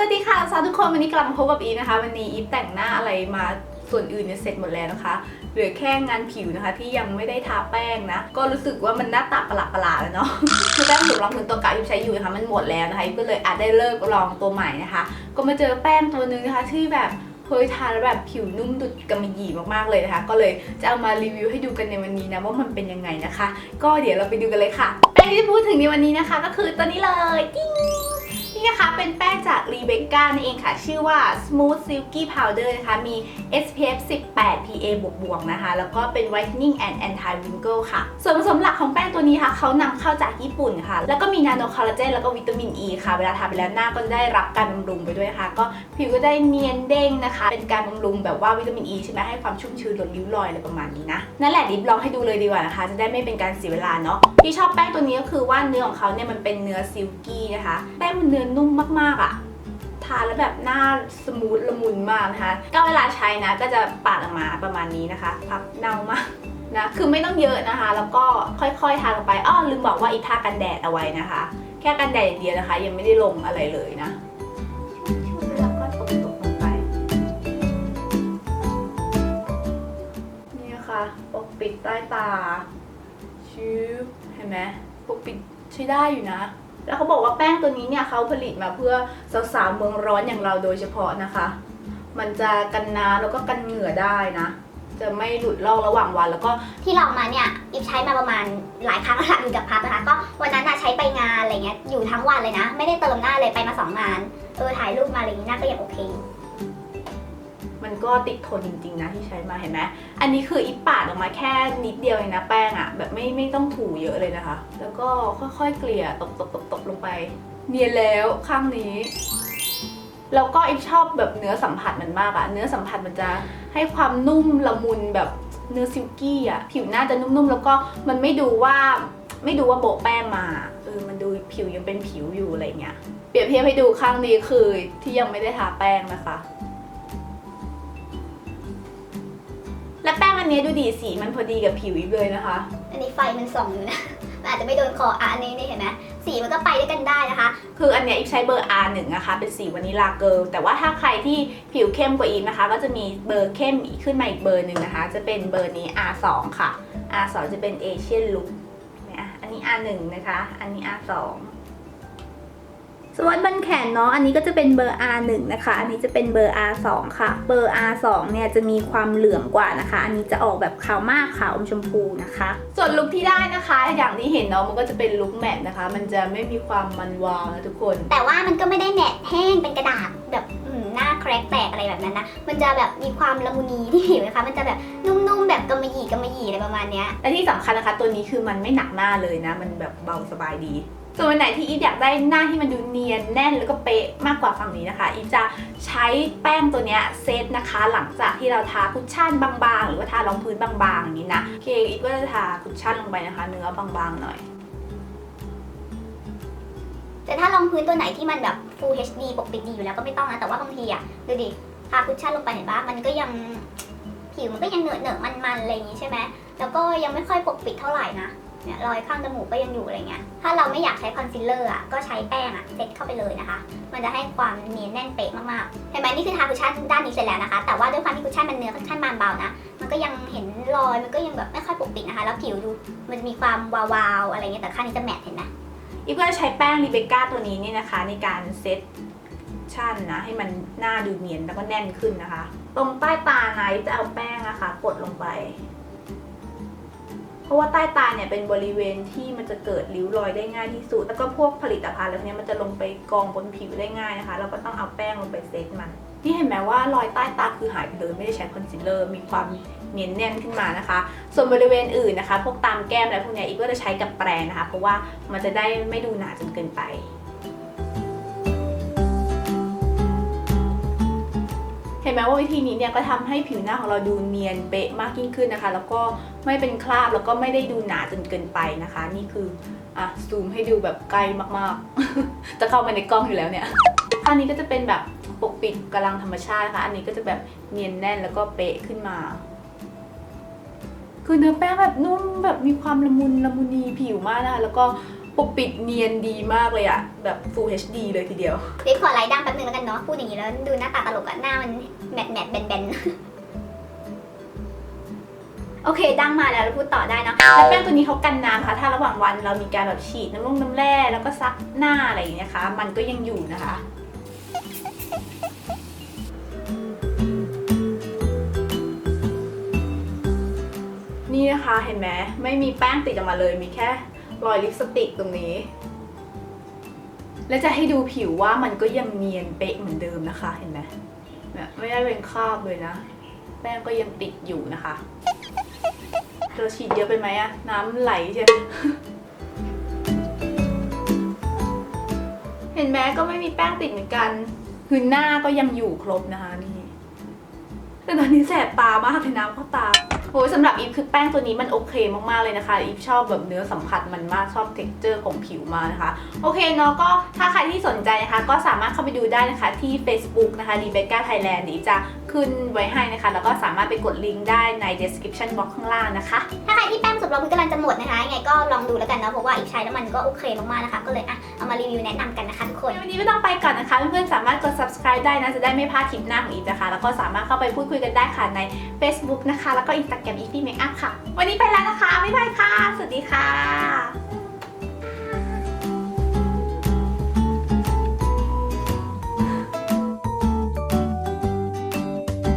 วัสดีค่ะสวัสดีทุกคนวันนี้กลับมาพบกับอีฟนะคะ วันนี้อีฟแต่งหน้าอะไรมาส่วนอื่นเนี่ยเสร็จหมดแล้วนะคะ เหลือแค่งานผิวนะคะ ที่ยังไม่ได้ทาแป้งนะ ก็รู้สึกว่ามันหน้าตาประหลาดประหลาดๆแล้วเนาะคือแป้งถูกรองพื้นตัวเก่าที่ใช้อยู่นะคะมันหมดแล้วนะคะอีฟก็เลยอาจได้เลิกลองตัวใหม่นะคะ ก็มาเจอแป้งตัวนึงนะคะที่แบบเฮ้ยทาแล้วแบบผิวนุ่มดุดกำมะหยี่มากๆเลยนะคะ ก็เลยจะเอามารีวิวให้ดูกันในวันนี้นะว่ามันเป็นยังไงนะคะ ก็เดี๋ยวเราไปดูกันเลยค่ะ แป้งที่จะพูดถึงในวันนี้นะคะ ก็คือตัวนี้เลยติ๊ง นี่นะคะเป็นแป้งจาก Rebecca นั่นเองค่ะ ชื่อว่า Smooth Silky Powder นะคะ มี SPF 18 PA บวกๆนะคะ แล้วก็เป็น Whitening and Anti Wrinkle ค่ะ ส่วนผสมหลักของแป้งตัวนี้ค่ะเขานำเข้าจากญี่ปุ่นค่ะ แล้วก็มีนาโนคอลลาเจนแล้วก็วิตามินอ e ีค่ะ เวลาทาไปแล้วหน้าก็ได้รับการบำรุงไปด้วยค่ะ ก็ผิวก็ได้เนียนเด้งนะคะ เป็นการบำรุงแบบว่าวิตามินอ e ีใช่ไหมให้ความชุ่มชื้นลดริ้วรอยอะไรประมาณนี้นะ นั่นแหละดิบลองให้ดูเลยดีกว่านะคะ จะได้ไม่เป็นการเสียเวลาเนาะ ที่ชอบแป้งตัวนี้ก็คือว่าเนื้อของเขาเนี่ยมันเป็นเนื้อซิลกี้นะคะ แป้งมันเนื้อนุ่มมากๆอะ่ะ ทาแล้วแบบหน้าสมูทละมุนมากนะคะ ก็เวลาใช้นะก็จะปาดออกมาประมาณนี้นะคะ พับเน่ามากนะ คือไม่ต้องเยอะนะคะ แล้วก็ค่อยๆ ทาลงไป อ้อลืมบอกว่าอีทากันแดดเอาไว้นะคะ แค่กันแดดอย่างเดียวนะคะ ยังไม่ได้ลงอะไรเลยนะแล้วก็ตบๆลงไป นี่ค่ะปกปิดใต้ตาชิวเห็นไหมปกปิดใช้ได้อยู่นะ แล้วเขาบอกว่าแป้งตัวนี้เนี่ยเขาผลิตมาเพื่อสาวๆเมืองร้อนอย่างเราโดยเฉพาะนะคะ มันจะกันน้ำแล้วก็กันเหงื่อได้นะ จะไม่หลุดลอกระหว่างวันแล้วก็ที่ลองมาเนี่ยอิฟใช้มาประมาณหลายครั้งแล้วละอยู่กับพัทนะคะ ก็วันนั้นน่ะใช้ไปงานอะไรเงี้ยอยู่ทั้งวันเลยนะ ไม่ได้เติมหน้าเลยไปมาสองงานเออถ่ายรูปมาอะไรอย่างงี้หน้าก็ยังโอเค มันก็ติดทนจริงๆนะที่ใช้มาเห็นไหมอันนี้คืออีปปาดออกมาแค่นิดเดียวเองนะแป้งอะแบบไม่ไม่ต้องถูเยอะเลยนะคะ แล้วก็ค่อยๆเกลี่ยตบตบตบตบลงไป เนียนแล้วข้างนี้แล้วก็อีฟชอบแบบเนื้อสัมผัสมันมากอะเนื้อสัมผัสมันจะให้ความนุ่มละมุนแบบเนื้อซิลกี้อะผิวหน้าจะนุ่มๆ แล้วก็มันไม่ดูว่าไม่ดูว่าโบแป้งมาเออมันดูผิวยังเป็นผิวอยู่อะไรเงี้ยเปรียบเทียบให้ดูข้างนี้คือที่ยังไม่ได้ทาแป้งนะคะ และแป้งอันนี้ดูดีสีมันพอดีกับผิวอีฟเลยนะคะ อันนี้ไฟมันส่องอยู่นะ มันอาจจะไม่โดนคออะอันนี้นี่เห็นไหมสีมันก็ไปด้วยกันได้นะคะ คืออันเนี้ยอีฟใช้เบอร์ R1 นะคะเป็นสีวานิลาเกิร์ลแต่ว่าถ้าใครที่ผิวเข้มกว่าอีฟนะคะ ก็จะมีเบอร์เข้มอีกขึ้นมาอีกเบอร์หนึ่งนะคะ จะเป็นเบอร์นี้ R2 ค่ะ R2 จะเป็นเอเชียนลุคเนี่ยอันนี้ R1 นะคะ อันนี้ R2 ส่วนบนแขนเนาะอันนี้ก็จะเป็นเบอร์ R1 นะคะ อันนี้จะเป็นเบอร์ R2 ค่ะ เบอร์ R2 เนี่ยจะมีความเหลืองกว่านะคะ อันนี้จะออกแบบขาวมากขาวอมชมพูนะคะ ส่วนลุคที่ได้นะคะ อย่างที่เห็นเนาะมันก็จะเป็นลุคแมทนะคะ มันจะไม่มีความมันวาวนะทุกคน แต่ว่ามันก็ไม่ได้แมทแห้งเป็นกระดาษแบบอืมหน้าแครกแตกอะไรแบบนั้นนะ มันจะแบบมีความละมุนีที่ผิวนะคะ มันจะแบบนุ่มๆแบบกำมะหยี่กำมะหยี่อะไรประมาณเนี้ยและที่สำคัญนะคะ ตัวนี้คือมันไม่หนักหน้าเลยนะ มันแบบเบาสบายดี ส่วนวันไหนที่อีฟอยากได้หน้าที่มันดูเนียนแน่นแล้วก็เป๊ะมากกว่าฝั่งนี้นะคะ อีฟจะใช้แป้งตัวเนี้ยเซตนะคะ หลังจากที่เราทาคุชชั่นบางๆ หรือว่าทารองพื้นบางๆอย่างนี้นะโอเคอีฟก็จะทาคุชชั่นลงไปนะคะ เนื้อบางๆหน่อย แต่ถ้ารองพื้นตัวไหนที่มันแบบ Full HD ปกปิดดีอยู่แล้วก็ไม่ต้องนะ แต่ว่าบางทีอะดูดิทาคุชชั่นลงไปเห็นปะมันก็ยังผิวมันก็ยังเหนอะเหนอะมันๆอะไรอย่างงี้ใช่ไหมแล้วก็ยังไม่ค่อยปกปิดเท่าไหร่นะ เนี่ยรอยข้างจมูกก็ยังอยู่อะไรเงี้ย ถ้าเราไม่อยากใช้คอนซีลเลอร์อะก็ใช้แป้งอะเซ็ตเข้าไปเลยนะคะ มันจะให้ความเนียนแน่นเป๊ะมากๆ เห็นไหมนี่คือทาคุชชั่นด้านนี้เสร็จแล้วนะคะ แต่ว่าด้วยความที่คุชชั่นมันเนื้อค่อนข้างบางเบานะ มันก็ยังเห็นรอย มันก็ยังแบบไม่ค่อยปกปิดนะคะ แล้วผิวดู มันจะมีความวาวๆอะไรเงี้ย แต่ข้างนี้จะแมทเห็นไหมอีฟก็จะใช้แป้งรีเบคก้าตัวนี้เนี่ยนะคะ ในการเซตชั่นนะให้มันหน้าดูเนียนแล้วก็แน่นขึ้นนะคะ ตรงใต้ตาไนอีฟจะเอาแป้งนะคะกดลงไป ราะว่าใต้ตาเนี่ยเป็นบริเวณที่มันจะเกิดริ้วรอยได้ง่ายที่สุด แล้วก็พวกผลิตภัณฑ์แล้วเนี้ยมันจะลงไปกองบนผิวได้ง่ายนะคะ เราก็ต้องเอาแป้งลงไปเซตมัน นี่เห็นไหมว่ารอยใต้ตาคือหายไปเลยไม่ได้ใช้คอนซีลเลอร์ มีความเนียนแน่นขึ้นมานะคะ ส่วนบริเวณอื่นนะคะ พวกตามแก้มอะไรพวกเนี้ยอีกก็จะใช้กับแปรงนะคะ เพราะว่ามันจะได้ไม่ดูหนาจนเกินไป ห็นไหมว่าวิธีนี้เนี่ยก็ทำให้ผิวหน้าของเราดูเนียนเป๊ะมากยิ่งขึ้นนะคะ แล้วก็ไม่เป็นคราบแล้วก็ไม่ได้ดูหนาจนเกินไปนะคะ นี่คืออะซูมให้ดูแบบใกล้มากๆ จะเข้ามาในกล้องอยู่แล้วเนี่ยคราวนี้ก็จะเป็นแบบปกปิดกำลังธรรมชาตินะคะ อันนี้ก็จะแบบเนียนแน่นแล้วก็เป๊ะขึ้นมา คือเนื้อแป้งแบบนุ่มแบบมีความละมุนละมุนีผิวมากนะคะแล้วก็ ปปกปิดเนียนดีมากเลยอะแบบ Full HD เลยทีเดียว เดี๋ยวขอไลท์ดังแป๊บนึงแล้วกันเนาะ พูดอย่างนี้แล้วดูหน้าตาตลกอะหน้ามันแมทแมทแบนแบนโอเคดังมาแล้วเราพูดต่อได้เนาะแล้วแป้งตัวนี้เขากันน้ำค่ะ ถ้าระหว่างวันเรามีการแบบฉีดน้ำลงน้ำแร่แล้วก็ซักหน้าอะไรอย่างเงี้ยค่ะ มันก็ยังอยู่นะคะ นี่นะคะเห็นไหมไม่มีแป้งติดออกมาเลยมีแค่ รอยลิปสติกตรงนี้ และจะให้ดูผิวว่ามันก็ยังเนียนเป๊ะเหมือนเดิมนะคะเห็นไหมไม่ได้เป็นคราบเลยนะ แป้งก็ยังติดอยู่นะคะเราฉีดเยอะไปไหมอะน้ำไหลใช่ไหมเห็นไหมก็ไม่มีแป้งติดเหมือนกันคือหน้าก็ยังอยู่ครบนะคะนี่แต่ตอนนี้แสบตามากเลยน้ำเข้าตา โอ้ยสำหรับอีฟคือแป้งตัวนี้มันโอเคมากๆเลยนะคะอีฟชอบแบบเนื้อสัมผัสมันมากชอบเท็กเจอร์ของผิวมากนะคะ โอเคเนาะก็ถ้าใครที่สนใจนะคะ ก็สามารถเข้าไปดูได้นะคะที่ Facebook นะคะ Rebecca Thailand เดี๋ยวอีฟจะขึ้นไว้ให้นะคะ แล้วก็สามารถไปกดลิงก์ได้ใน description box ข้างล่างนะคะ ถ้าใครที่แป้งสุดรองพื้นกำลังจะหมดนะคะยังไงก็ลองดูแล้วกันเนาะเพราะว่าอีกใช้แล้วมันก็โอเคมากๆนะคะ ก็เลยอะเอามารีวิวแนะนำกันนะคะทุกคนวันนี้ไม่ต้องไปก่อนนะคะเพื่อนๆสามารถกด subscribe ได้นะจะได้ไม่พลาดคลิปหน้าของอีฟนะคะ แล้วก็สามารถเข้าไปพูดคุยกันได้ค่ะใน Facebook นะคะ แล้วก็ Instagram แกมอีฟฟี่เมคอัพค่ะ วันนี้ไปแล้วนะคะ บ๊ายบายค่ะ สวัสดีค่ะ